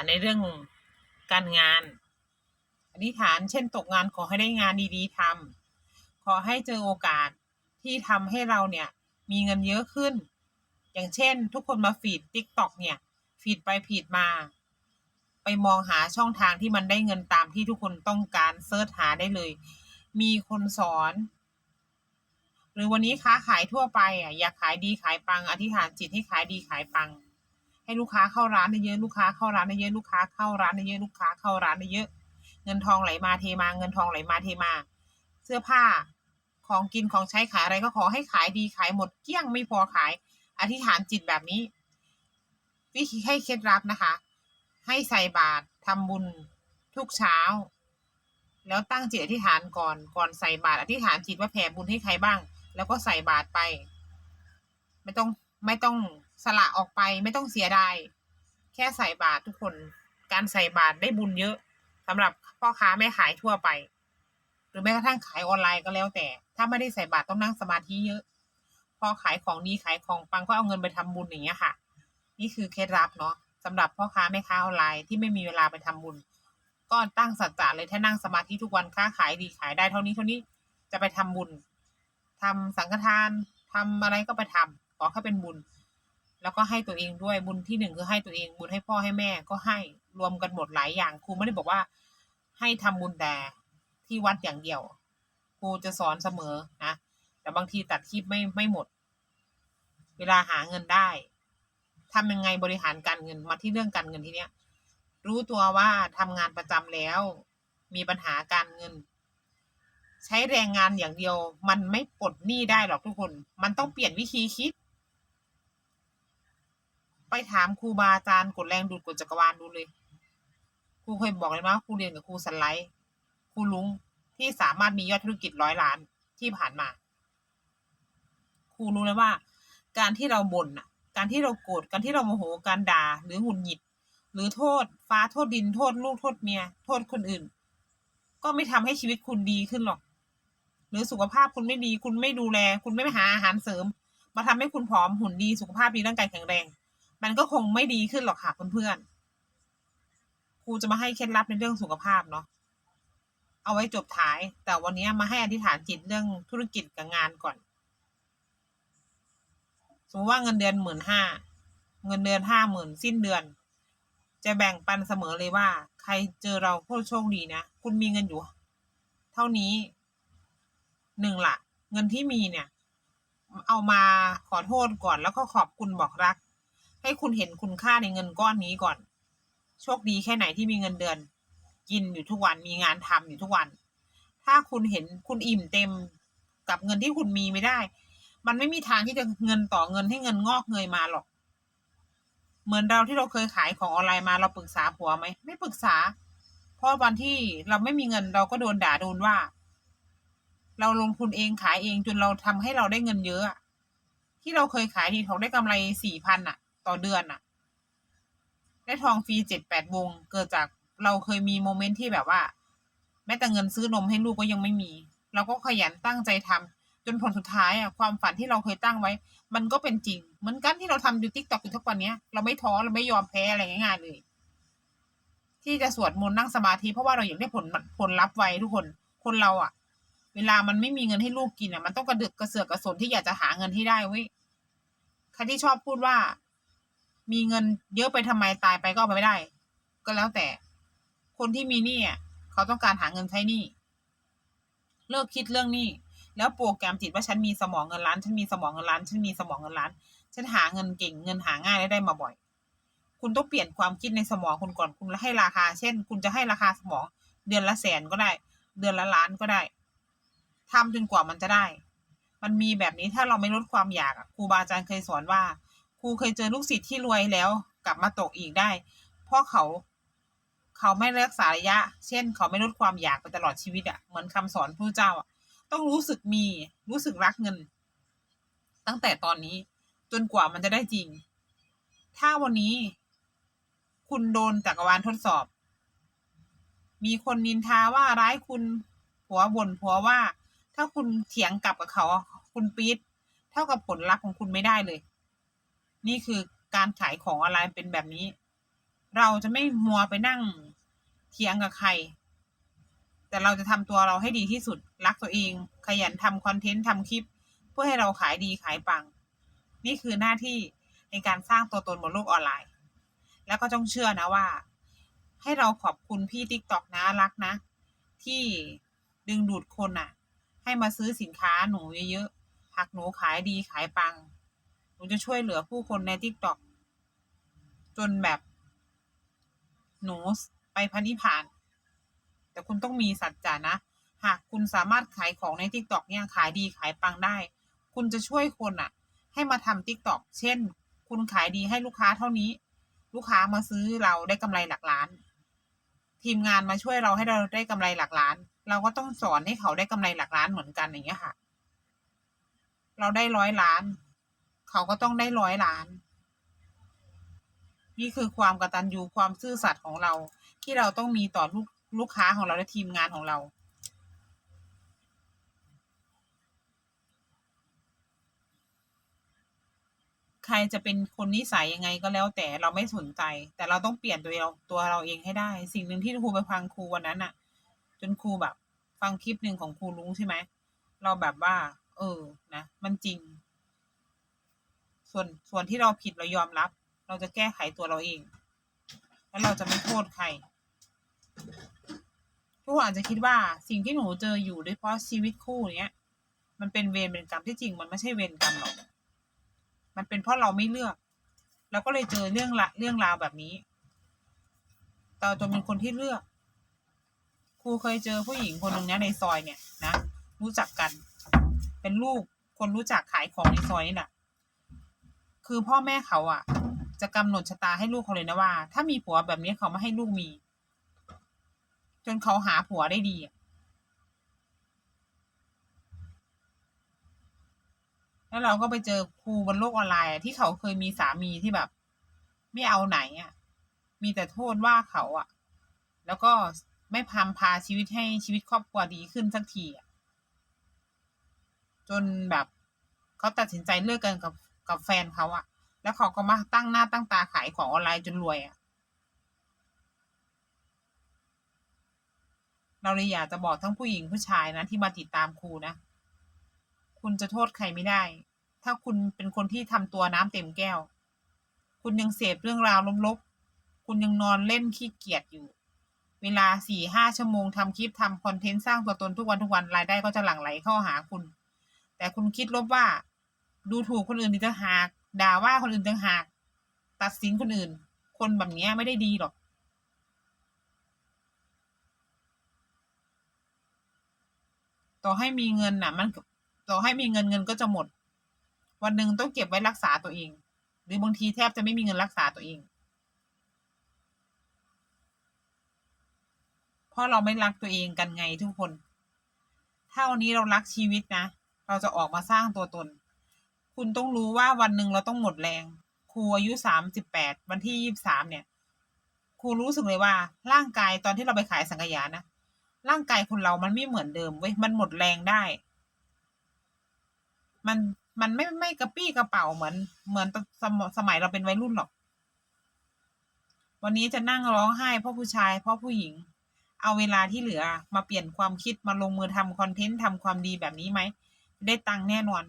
าในเรื่องการงาน อธิษฐานเช่นตกงานขอให้ได้งานดีๆทำขอให้เจอโอกาสที่ทำให้เราเนี่ยมีเงินเยอะขึ้น อย่างเช่น ทุกคนมาฟีดติ๊กต็อกเนี่ย ฟีดไปฟีดมา ไปมองหาช่องทางที่มันได้เงินตามที่ทุกคนต้องการเซิร์ชหาได้เลย มีคนสอน หรือวันนี้ค้าขายทั่วไปอะอยากขายดีขายปัง อธิษฐานจิตให้ขายดีขายปัง ให้ลูกค้าเข้าร้านได้เยอะลูกค้าเข้าร้านได้เยอะลูกค้าเข้าร้านได้เยอะลูกค้าเข้าร้านได้เยอะเงินทองไหลมาเทมา เงินทองไหลมาเทมา เสื้อผ้าของกินของใช้ขายอะไรก็ขอให้ขายดีขายหมดเกลี้ยงไม่พอขาย อธิษฐานจิตแบบนี้ วิธีให้เคล็ดลับนะคะ ให้ใส่บาตรทำบุญทุกเช้า แล้วตั้งจิตอธิษฐานก่อนก่อนใส่บาตรอธิษฐานจิตว่าแผ่บุญให้ใครบ้าง แล้วก็ใส่บาตรไป ไม่ต้องไม่ต้อง สละออกไปไม่ต้องเสียดายแค่ใส่บาตรทุกคน การใส่บาตรได้บุญเยอะสำหรับพ่อค้าแม่ขายทั่วไป หรือแม้กระทั่งขายออนไลน์ก็แล้วแต่ ถ้าไม่ได้ใส่บาตรต้องนั่งสมาธิเยอะ พอขายของดีขายของปังก็เอาเงินไปทำบุญอย่างเงี้ยค่ะ นี่คือเคล็ดลับเนาะสำหรับพ่อค้าแม่ค้าออนไลน์ที่ไม่มีเวลาไปทำบุญ ก็ตั้งสัจจะเลยถ้านั่งสมาธิทุกวันค้าขายดีขายได้เท่านี้เท่านี้จะไปทำบุญทำสังฆทานทำอะไรก็ไปทำขอแค่เป็นบุญ แล้วก็ให้ตัวเองด้วยบุญที่หนึ่งคือให้ตัวเอง บุญให้พ่อให้แม่ก็ให้รวมกันหมดหลายอย่างครูไม่ได้บอกว่า ให้ทำบุญแต่ที่วัดอย่างเดียวครูจะสอนเสมอนะแต่บางทีตัดคลิปไม่ไม่หมด เวลาหาเงินได้ทำยังไงบริหารการเงินมาที่เรื่องการเงินทีเนี้ย รู้ตัวว่าทำงานประจำแล้ว มีปัญหาการเงิน ใช้แรงงานอย่างเดียว มันไม่ปลดหนี้ได้หรอกทุกคน มันต้องเปลี่ยนวิธีคิด ไปถามครูบาอาจารย์กดแรงดูดกดจักรวาลดูเลยครูเคยบอกเลยว่าครูเรียนกับครูสไลด์ครูลุงที่สามารถมียอดธุรกิจร้อยล้านที่ผ่านมาครูรู้เลยว่า การที่เราบ่นน่ะ การที่เราโกรธการที่เราโมโหการด่าหรือหงุดหงิด หรือโทษ ฟ้าโทษดินโทษลูกโทษเมีย โทษคนอื่น ก็ไม่ทำให้ชีวิตคุณดีขึ้นหรอก หรือสุขภาพคุณไม่ดี คุณไม่ดูแล คุณไม่ไปหาอาหารเสริม มาทำให้คุณผอมหุ่นดีสุขภาพดีร่างกายแข็งแรง มันก็คงไม่ดีขึ้นหรอกค่ะเพื่อนๆครูจะมาให้เคล็ดลับในเรื่องสุขภาพเนาะเอาไว้จบท้าย แต่วันนี้มาให้อธิษฐานจิตเรื่องธุรกิจกับงานก่อน สมมติว่าเงินเดือนหมื่นห้าเงินเดือนห้าหมื่นสิ้นเดือน จะแบ่งปันเสมอเลยว่า ใครเจอเราโคตรโชคดีนะ คุณมีเงินอยู่ เท่านี้หนึ่งละเงินที่มีเนี่ย เอามาขอโทษก่อนแล้วก็ขอบคุณบอกรัก ให้คุณเห็นคุณค่าในเงินก้อนนี้ก่อน โชคดีแค่ไหนที่มีเงินเดือน กินอยู่ทุกวันมีงานทำอยู่ทุกวัน ถ้าคุณเห็นคุณอิ่มเต็มกับเงินที่คุณมีไม่ได้ มันไม่มีทางที่จะเงินต่อเงินให้เงินงอกเงยมาหรอก เหมือนเราที่เราเคยขายของออนไลน์มาเราปรึกษาผัวไหมไม่ปรึกษา เพราะวันที่เราไม่มีเงินเราก็โดนด่าโดนว่า เราลงทุนเองขายเองจนเราทำให้เราได้เงินเยอะที่เราเคยขายทีทองได้กำไรสี่พันอะ ต่อเดือนอะได้ทองฟรีเจ็ดแปดวง เกิดจากเราเคยมีโมเมนต์ที่แบบว่า แม้แต่เงินซื้อนมให้ลูกก็ยังไม่มี เราก็ขยันตั้งใจทำจนผลสุดท้ายอะความฝันที่เราเคยตั้งไว้ มันก็เป็นจริง เหมือนกันที่เราทำอยู่ทิกตอกอยู่ทุกวันเนี้ยเราไม่ท้อเราไม่ยอมแพ้อะไรง่ายๆเลย ที่จะสวดมนต์นั่งสมาธิเพราะว่าเราอยากได้ผลผลลัพธ์ไว้ทุกคนคนเราอะเวลามันไม่มีเงินให้ลูกกินอะมันต้องกระดึกกระเสือกกระสนที่อยากจะหาเงินให้ได้เว้ยใครที่ชอบพูดว่า มีเงินเยอะไปทำไมตายไปก็เอาไปไม่ได้ ก็แล้วแต่ คนที่มีหนี้อะเขาต้องการหาเงินใช้หนี้เลิกคิดเรื่องหนี้แล้วโปรแกรมจิตว่าฉันมีสมองเงินล้าน ฉันมีสมองเงินล้าน ฉันมีสมองเงินล้าน ฉันหาเงินเก่งเงินหาง่ายและได้มาบ่อย คุณต้องเปลี่ยนความคิดในสมองคุณก่อนคุณให้ราคา เช่น คุณจะให้ราคาสมอง เดือนละแสนก็ได้ เดือนละล้านก็ได้ทำจนกว่ามันจะได้ มันมีแบบนี้ถ้าเราไม่ลดความอยากครูบาอาจารย์เคยสอนว่า ครูเคยเจอลูกศิษย์ที่รวยแล้วกลับมาตกอีกได้ เพราะเขา เขาไม่รักษาระยะ เช่น เขาไม่ลดความอยากไปตลอดชีวิตอะเหมือนคำสอนพระเจ้าอะต้องรู้สึกมีรู้สึกรักเงิน ตั้งแต่ตอนนี้จนกว่ามันจะได้จริง ถ้าวันนี้ คุณโดนจักรวาลทดสอบ มีคนนินทาว่าร้ายคุณผัวบ่นผัวว่า ถ้าคุณเถียงกลับกับเขา คุณปี๊ดเท่ากับผลลัพธ์ของคุณไม่ได้เลย นี่คือการขายของออนไลน์เป็นแบบนี้ เราจะไม่มัวไปนั่งเถียงกับใคร แต่เราจะทำตัวเราให้ดีที่สุด รักตัวเอง ขยันทำคอนเทนต์ทำคลิป เพื่อให้เราขายดีขายปัง นี่คือหน้าที่ในการสร้างตัวตนบนโลกออนไลน์ แล้วก็ต้องเชื่อนะว่า ให้เราขอบคุณพี่ติ๊กตอกนะรักนะ ที่ดึงดูดคนอะ ให้มาซื้อสินค้าหนูเยอะๆหากหนูขายดีขายปัง นูจะช่วยเหลือผู้คนในติ๊กตอกจนแบบหนูไปพันธิพาน แต่คุณต้องมีสัจจะนะ หากคุณสามารถขายของในทิกตอกเนี่ยขายดีขายปังได้ คุณจะช่วยคนอะ ให้มาทำทิกตอกเช่น คุณขายดีให้ลูกค้าเท่านี้ ลูกค้ามาซื้อเราได้กำไรหลักล้าน ทีมงานมาช่วยเราให้เราได้กำไรหลักล้าน เราก็ต้องสอนให้เขาได้กำไรหลักล้านเหมือนกันอย่างเงี้ยค่ะ เราได้ร้อยล้าน เขาก็ต้องได้ร้อยล้าน นี่คือความกตัญญูความซื่อสัตย์ของเรา ที่เราต้องมีต่อลูกลูกค้าของเราและทีมงานของเรา ใครจะเป็นคนนิสัยยังไงก็แล้วแต่เราไม่สนใจ แต่เราต้องเปลี่ยนตัวเราตัวเราเองให้ได้ สิ่งหนึ่งที่ครูไปฟังครูวันนั้นอะจนครูแบบ ฟังคลิปหนึ่งของครูลุงใช่ไหมเราแบบว่า เออนะมันจริง ส่วนส่วนที่เราผิดเรายอมรับ เราจะแก้ไขตัวเราเอง แล้วเราจะไม่โทษใครทุกคนอาจจะคิดว่าสิ่งที่หนูเจออยู่ด้วยเพราะชีวิตคู่เนี้ย มันเป็นเวรเป็นกรรมที่จริงมันไม่ใช่เวรกรรมหรอกมันเป็นเพราะเราไม่เลือกเราก็เลยเจอเรื่องละเรื่องราวแบบนี้เราจนเป็นคนที่เลือก ครูเคยเจอผู้หญิงคนหนึ่งเนี้ยในซอยเนี่ยนะรู้จักกัน เป็นลูกคนรู้จักขายของในซอยนี่แหละ คือพ่อแม่เขาอะ จะกำหนดชะตาให้ลูกเขาเลยนะว่า ถ้ามีผัวแบบนี้เขาไม่ให้ลูกมี จนเขาหาผัวได้ดีแล้วเราก็ไปเจอครูบนโลกออนไลน์ที่เขาเคยมีสามีที่แบบ ไม่เอาไหนอะ มีแต่โทษว่าเขาอะ แล้วก็ไม่พามพาชีวิตให้ชีวิตครอบครัวดีขึ้นสักทีอะจนแบบเขาตัดสินใจเลิกกันกับ กับแฟนเขาอะแล้วเขาก็มาตั้งหน้าตั้งตาขายของออนไลน์จนรวยอะเราเลยอยากจะบอกทั้งผู้หญิงผู้ชายนะที่มาติดตามครูนะ คุณจะโทษใครไม่ได้ ถ้าคุณเป็นคนที่ทำตัวน้ำเต็มแก้ว คุณยังเสพเรื่องราวลบๆคุณยังนอนเล่นขี้เกียจอยู่ เวลาสี่ห้าชั่วโมงทำคลิปทำคอนเทนต์สร้างตัวตนทุกวันทุกวันรายได้ก็จะหลั่งไหลเข้าหาคุณ แต่คุณคิดลบว่า ดูถูกคนอื่นอีกต่างหาก ด่าว่าคนอื่นต่างหาก ตัดสินคนอื่น คนแบบนี้ไม่ได้ดีหรอก ต่อให้มีเงินน่ะ มันต่อให้มีเงินเงินก็จะหมด วันหนึ่งต้องเก็บไว้รักษาตัวเอง หรือบางทีแทบจะไม่มีเงินรักษาตัวเอง เพราะเราไม่รักตัวเองกันไงทุกคน ถ้าวันนี้เรารักชีวิตนะ เราจะออกมาสร้างตัวตน คุณต้องรู้ว่าวันหนึ่งเราต้องหมดแรง ครูอายุสามสิบแปดวันที่ยี่สามเนี่ย ครูรู้สึกเลยว่า ร่างกายตอนที่เราไปขายสังขยานะร่างกายคนเรามันไม่เหมือนเดิมเว้ยมันหมดแรงได้ มันมันไม่ไม่กระปี้กระเป๋าเหมือน เหมือนสมสมัยเราเป็นวัยรุ่นหรอก วันนี้จะนั่งร้องไห้เพราะผู้ชาย เพราะผู้หญิง เอาเวลาที่เหลือมาเปลี่ยนความคิดมาลงมือทำคอนเทนต์ทำความดีแบบนี้ไหม ได้ตังค์แน่นอน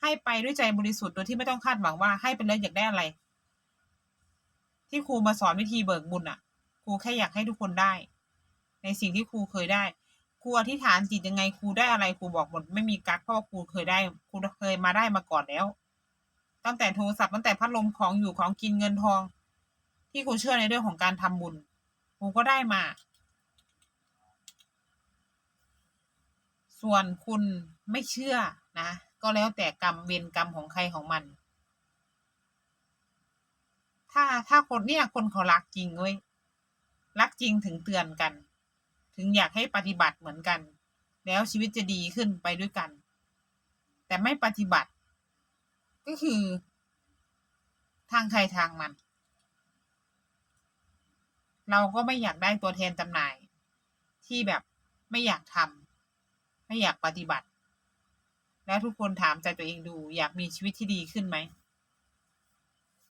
ให้ไปด้วยใจบริสุทธิ์โดยที่ไม่ต้องคาดหวังว่าให้ไปเลยอยากได้อะไร ที่ครูมาสอนวิธีเบิกบุญอะ ครูแค่อยากให้ทุกคนได้ ในสิ่งที่ครูเคยได้ครูอธิษฐานจิตยังไงครูได้อะไรครูบอกหมดไม่มีกักเพราะว่าครูเคยได้ครูเคยมาได้มาก่อนแล้ว ตั้งแต่โทรศัพท์ตั้งแต่พัดลมของอยู่ของกินเงินทอง ที่ครูเชื่อในเรื่องของการทำบุญครูก็ได้มา ส่วนคุณไม่เชื่อนะ ก็แล้วแต่กรรมเวรกรรมของใครของมัน ถ้าถ้าคนเนี่ยคนเขารักจริงเว้ยรักจริงถึงเตือนกัน ถึงอยากให้ปฏิบัติเหมือนกัน แล้วชีวิตจะดีขึ้นไปด้วยกัน แต่ไม่ปฏิบัติ ก็คือ ทางใครทางมัน เราก็ไม่อยากได้ตัวแทนจำหน่าย ที่แบบไม่อยากทำไม่อยากปฏิบัติ แล้วทุกคนถามใจตัวเองดู อยากมีชีวิตที่ดีขึ้นไหม